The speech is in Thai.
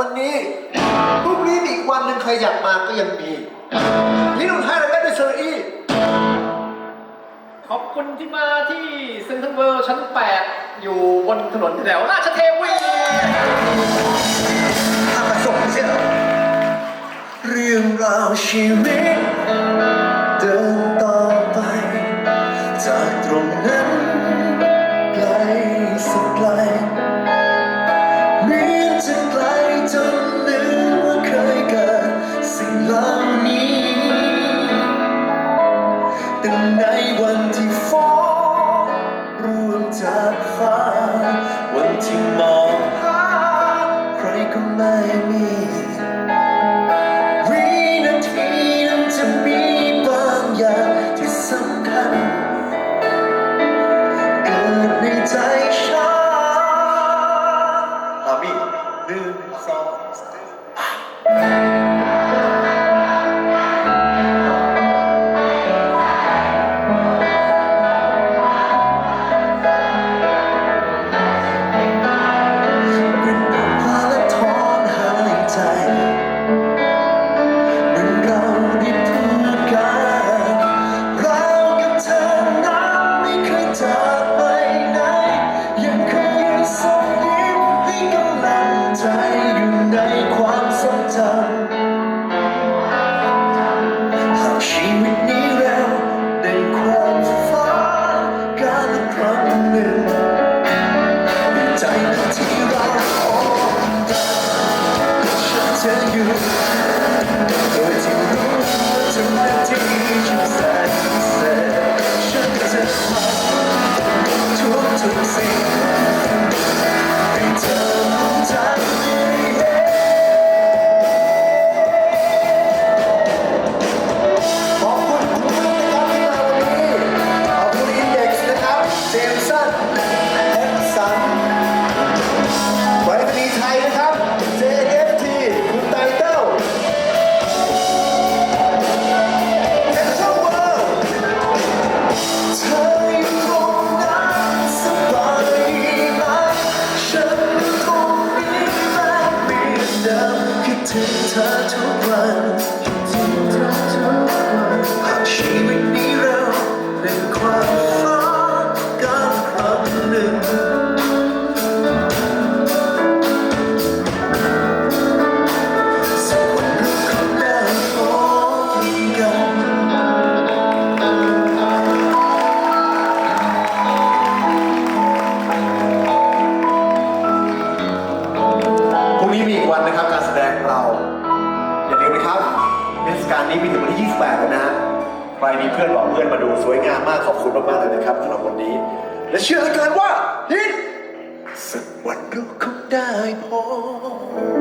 วันนี้พรุ่งนี้มีอีกวันหนึ่งใครอยากมาก็ยังมีนี่ลุงไทยเราได้ด้วยเซอร์อีขอบคุณที่มาที่เซ็นทรัลเวิลด์ชั้น 8 อยู่บนถนนแถวราชเทวีถ้าประสงค์เสียเรื่องราวชีวิต เดินต่อไป จากตรงนั้น จนลืมว่าเคยเกิดสิ่งเหล่านี้แต่ในวันที่ ชีวิตนี้เราได้ความฝันการละครั้งหนึ่งใจนั้นที่เราพบกันฉันจะอยู่ วันคิดถึงเธอทุกวันหากชีวิตนี้เราเป็นความฝันกันครั้งหนึ่งสักวันเราคงได้พบกัน พรุ่งนี้มีอีกวันนะครับการแสดงเรา ครับเทศกาลนี้มีถึงวันที่ 28 แล้วนะฮะใครมีเพื่อนบอกเพื่อนมาดูสวยงามมากขอบคุณมากๆเลยนะครับสำหรับวันนี้ และเชื่อเหลือเกินว่าฮิตสักวันเราคงได้พบ